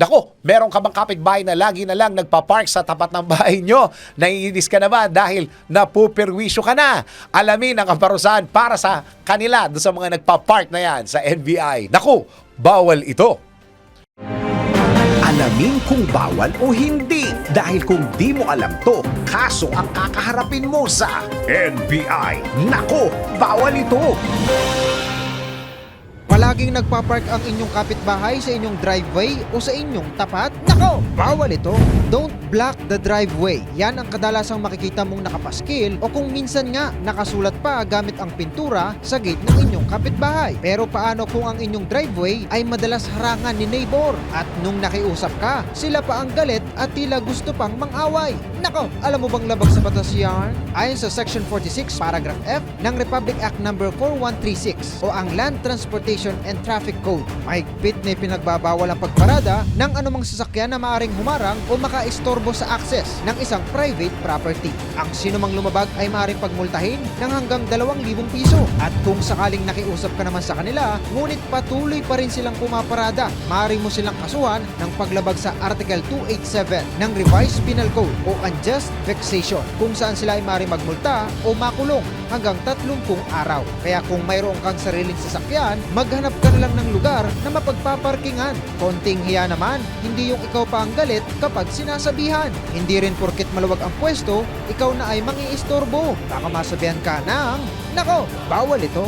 Nako, meron ka bang kapitbahay na lagi na lang nagpa-park sa tapat ng bahay nyo? Naiinis ka na ba dahil napupirwisyo ka na? Alamin ang kaparusahan para sa kanila doon sa mga nagpa-park na yan sa NBI. Nako, bawal ito. Alamin kung bawal o hindi. Dahil kung di mo alam to, kaso ang kakaharapin mo sa NBI. Nako, bawal ito. Palaging nagpapark ang inyong kapitbahay sa inyong driveway o sa inyong tapat? Nako! Bawal ito! Don't block the driveway. Yan ang kadalasang makikita mong nakapaskil o kung minsan nga nakasulat pa gamit ang pintura sa gate ng inyong kapitbahay. Pero paano kung ang inyong driveway ay madalas harangan ni neighbor at nung nakiusap ka, sila pa ang galit at tila gusto pang mang-away? Nako! Alam mo bang labag sa batas yan? Ayon sa Section 46, Paragraph F ng Republic Act No. 4136 o ang Land Transportation and Traffic Code. Mahigpit na pinagbabawal ang pagparada ng anumang sasakyan na maaring humarang o makaistorbo sa access ng isang private property. Ang sinumang lumabag ay maaring pagmultahin ng hanggang 2,000 piso. At kung sakaling nakiusap ka naman sa kanila, ngunit patuloy pa rin silang pumaparada, maaari mo silang kasuhan ng paglabag sa Article 287 ng Revised Penal Code o Unjust Vexation kung saan sila ay maaari magmulta o makulong hanggang 30 araw. Kaya kung mayroon kang sariling sasakyan, maghanap ka na lang ng lugar na mapagpaparkingan. Konting hiya naman, hindi yung ikaw pa ang galit kapag sinasabihan. Hindi rin porket maluwag ang pwesto, ikaw na ay mangiistorbo. Baka masabihan ka ng, nako, bawal ito.